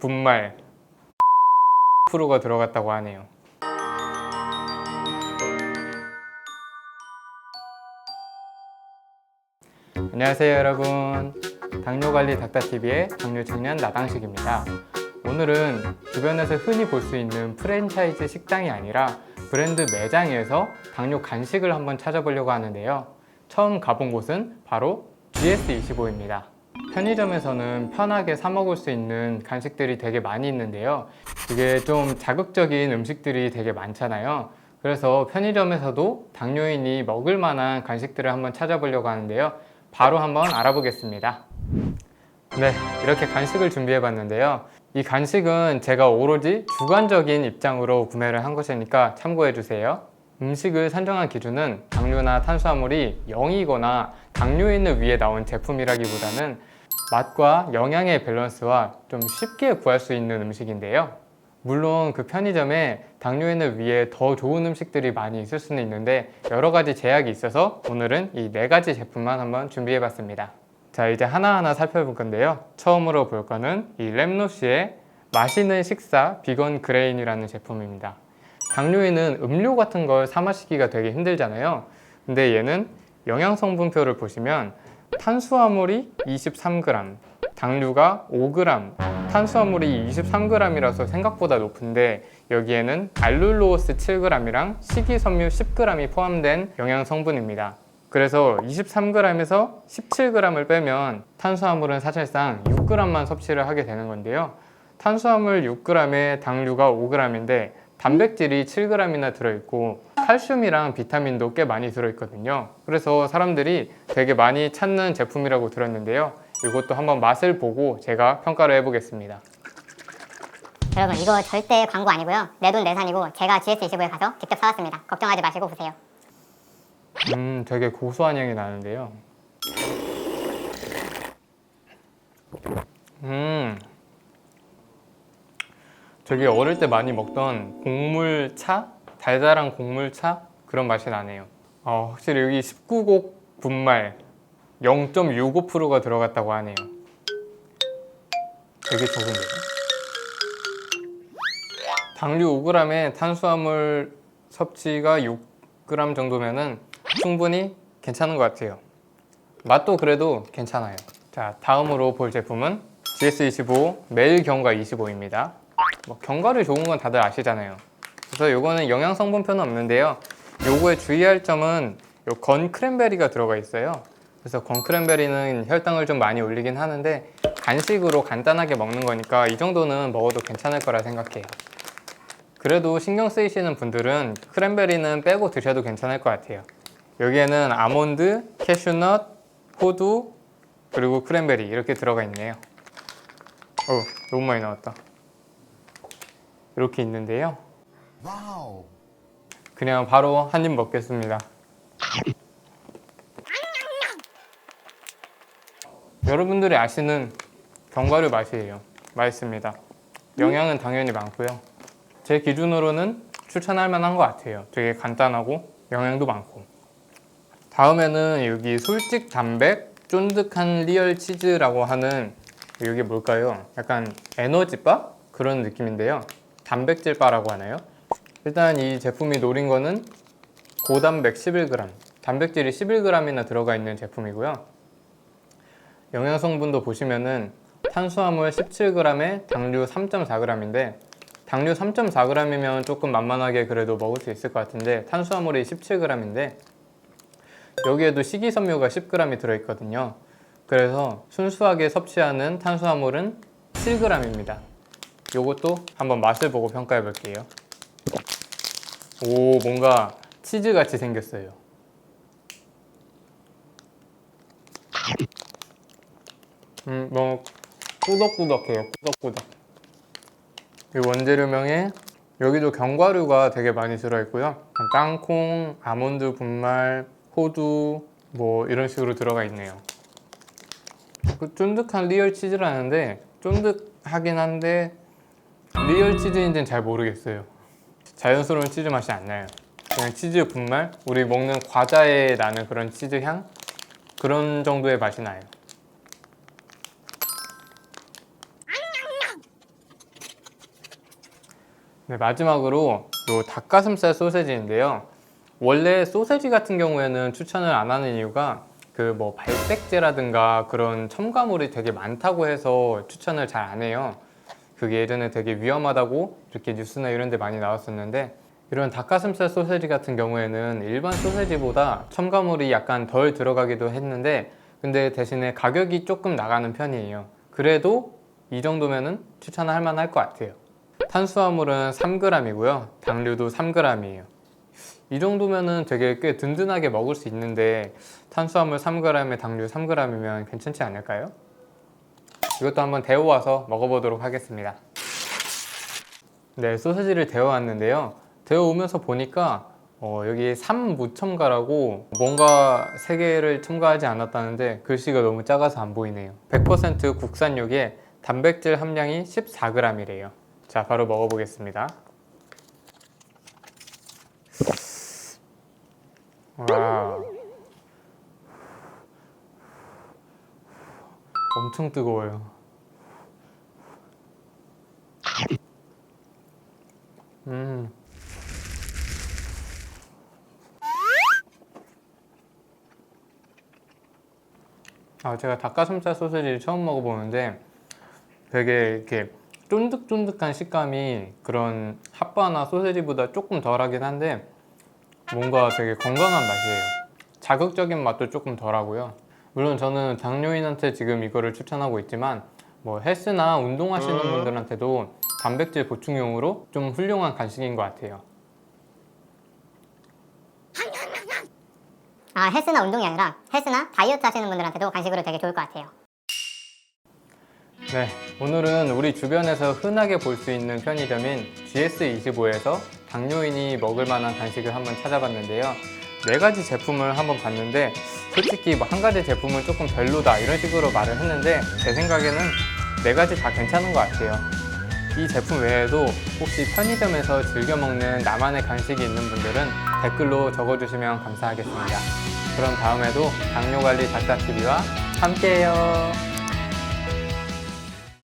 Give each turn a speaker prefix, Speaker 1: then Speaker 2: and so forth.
Speaker 1: 분말 프로가 들어갔다고 하네요. 안녕하세요 여러분. 당뇨관리 닥터TV의 당뇨청년 나당식입니다. 오늘은 주변에서 흔히 볼 수 있는 프랜차이즈 식당이 아니라 브랜드 매장에서 당뇨 간식을 한번 찾아보려고 하는데요. 처음 가본 곳은 바로 GS25입니다 편의점에서는 편하게 사 먹을 수 있는 간식들이 되게 많이 있는데요 이게 좀 자극적인 음식들이 되게 많잖아요 그래서 편의점에서도 당뇨인이 먹을 만한 간식들을 한번 찾아보려고 하는데요 바로 한번 알아보겠습니다. 네, 이렇게 간식을 준비해 봤는데요. 이 간식은 제가 오로지 주관적인 입장으로 구매를 한 것이니까 참고해 주세요. 음식을 선정한 기준은 당류나 탄수화물이 0이거나 당뇨 있는 위에 나온 제품이라기보다는 맛과 영양의 밸런스와 좀 쉽게 구할 수 있는 음식인데요. 물론 그 편의점에 당뇨인을 위해 더 좋은 음식들이 많이 있을 수는 있는데 여러 가지 제약이 있어서 오늘은 이 네 가지 제품만 한번 준비해 봤습니다. 자 이제 하나하나 살펴볼 건데요. 처음으로 볼 거는 이 랩노시의 맛있는 식사 비건 그레인이라는 제품입니다. 당뇨인은 음료 같은 걸 사 마시기가 되게 힘들잖아요. 근데 얘는 영양 성분표를 보시면 탄수화물이 23g, 당류가 5g, 탄수화물이 23g이라서 생각보다 높은데 여기에는 알룰로스 7g이랑 식이섬유 10g이 포함된 영양 성분입니다. 그래서 23g에서 17g을 빼면 탄수화물은 사실상 6g만 섭취를 하게 되는 건데요. 탄수화물 6g에 당류가 5g인데 단백질이 7g이나 들어있고 칼슘이랑 비타민도 꽤 많이 들어있거든요. 그래서 사람들이 되게 많이 찾는 제품이라고 들었는데요. 이것도 한번 맛을 보고 제가 평가를 해보겠습니다.
Speaker 2: 여러분 이거 절대 광고 아니고요 내 돈 내산이고 제가 GS25에 가서 직접 사왔습니다 걱정하지 마시고 보세요
Speaker 1: 음, 되게 고소한 향이 나는데요. 음, 되게 어릴 때 많이 먹던 곡물차? 달달한 곡물차? 그런 맛이 나네요. 어, 확실히 여기 19곡 분말 0.65%가 들어갔다고 하네요. 되게 적은데요? 당류 5g에 탄수화물 섭취가 6g 정도면은 충분히 괜찮은 것 같아요. 맛도 그래도 괜찮아요. 자, 다음으로 볼 제품은 GS25 매일 경과 25입니다. 뭐 경과를 좋은 건 다들 아시잖아요. 그래서 요거는 영양 성분표는 없는데요. 요거에 주의할 점은 요건 크랜베리가 들어가 있어요. 그래서 건 크랜베리는 혈당을 좀 많이 올리긴 하는데 간식으로 간단하게 먹는 거니까 이 정도는 먹어도 괜찮을 거라 생각해요. 그래도 신경 쓰이시는 분들은 크랜베리는 빼고 드셔도 괜찮을 것 같아요. 여기에는 아몬드, 캐슈넛, 호두, 그리고 크랜베리 이렇게 들어가 있네요. 어, 너무 많이 나왔다. 이렇게 있는데요. 그냥 바로 한 입 먹겠습니다. 여러분들이 아시는 견과류 맛이에요. 맛있습니다. 영양은 당연히 많고요. 제 기준으로는 추천할 만한 것 같아요. 되게 간단하고 영양도 많고. 다음에는 여기 솔직 담백 쫀득한 리얼 치즈라고 하는 이게 뭘까요? 약간 에너지바 그런 느낌인데요. 단백질 바라고 하나요? 일단 이 제품이 노린 거는 고단백 11g, 단백질이 11g이나 들어가 있는 제품이고요. 영양 성분도 보시면은 탄수화물 17g에 당류 3.4g인데 당류 3.4g이면 조금 만만하게 그래도 먹을 수 있을 것 같은데 탄수화물이 17g인데 여기에도 식이섬유가 10g이 들어있거든요. 그래서 순수하게 섭취하는 탄수화물은 7g입니다. 요것도 한번 맛을 보고 평가해 볼게요. 오, 뭔가 치즈 같이 생겼어요. 음, 뭐 꾸덕꾸덕해요. 꾸덕꾸덕. 이 원재료명에 여기도 견과류가 되게 많이 들어있고요. 땅콩, 아몬드 분말, 호두 뭐 이런 식으로 들어가 있네요. 그 쫀득한 리얼 치즈라는데 쫀득하긴 한데 리얼 치즈인지는 잘 모르겠어요. 자연스러운 치즈 맛이 안 나요. 그냥 치즈 분말, 우리 먹는 과자에 나는 그런 치즈 향 그런 정도의 맛이 나요. 네, 마지막으로 요 닭가슴살 소세지인데요. 원래 소세지 같은 경우에는 추천을 안 하는 이유가 그 뭐 발색제라든가 그런 첨가물이 되게 많다고 해서 추천을 잘 안 해요. 그게 예전에 되게 위험하다고 이렇게 뉴스나 이런 데 많이 나왔었는데 이런 닭가슴살 소세지 같은 경우에는 일반 소세지보다 첨가물이 약간 덜 들어가기도 했는데 근데 대신에 가격이 조금 나가는 편이에요. 그래도 이 정도면은 추천할 만할 것 같아요. 탄수화물은 3g이고요. 당류도 3g이에요. 이 정도면은 되게 꽤 든든하게 먹을 수 있는데 탄수화물 3g에 당류 3g이면 괜찮지 않을까요? 이것도 한번 데워와서 먹어보도록 하겠습니다. 네, 소세지를 데워왔는데요. 데워오면서 보니까 어, 여기 3무 첨가라고 뭔가 세 개를 첨가하지 않았다는데 글씨가 너무 작아서 안 보이네요. 100% 국산육에 단백질 함량이 14g이래요. 자, 바로 먹어보겠습니다. 와. 엄청 뜨거워요. 음. 아, 제가 닭가슴살 소세지를 처음 먹어보는데 되게 이렇게 쫀득쫀득한 식감이 그런 핫바나 소세지보다 조금 덜하긴 한데 뭔가 되게 건강한 맛이에요. 자극적인 맛도 조금 덜하고요. 물론 저는 당뇨인한테 지금 이거를 추천하고 있지만 뭐 헬스나 운동하시는 분들한테도 단백질 보충용으로 좀 훌륭한 간식인 것 같아요.
Speaker 2: 아 헬스나 운동이 아니라 헬스나 다이어트 하시는 분들한테도 간식으로 되게 좋을 것 같아요.
Speaker 1: 네, 오늘은 우리 주변에서 흔하게 볼 수 있는 편의점인 GS25에서 당뇨인이 먹을 만한 간식을 한번 찾아봤는데요. 네 가지 제품을 한번 봤는데 솔직히 뭐 한 가지 제품은 조금 별로다 이런 식으로 말을 했는데 제 생각에는 네 가지 다 괜찮은 것 같아요. 이 제품 외에도 혹시 편의점에서 즐겨 먹는 나만의 간식이 있는 분들은 댓글로 적어주시면 감사하겠습니다. 그럼 다음에도 당뇨관리 닥터TV와 함께해요.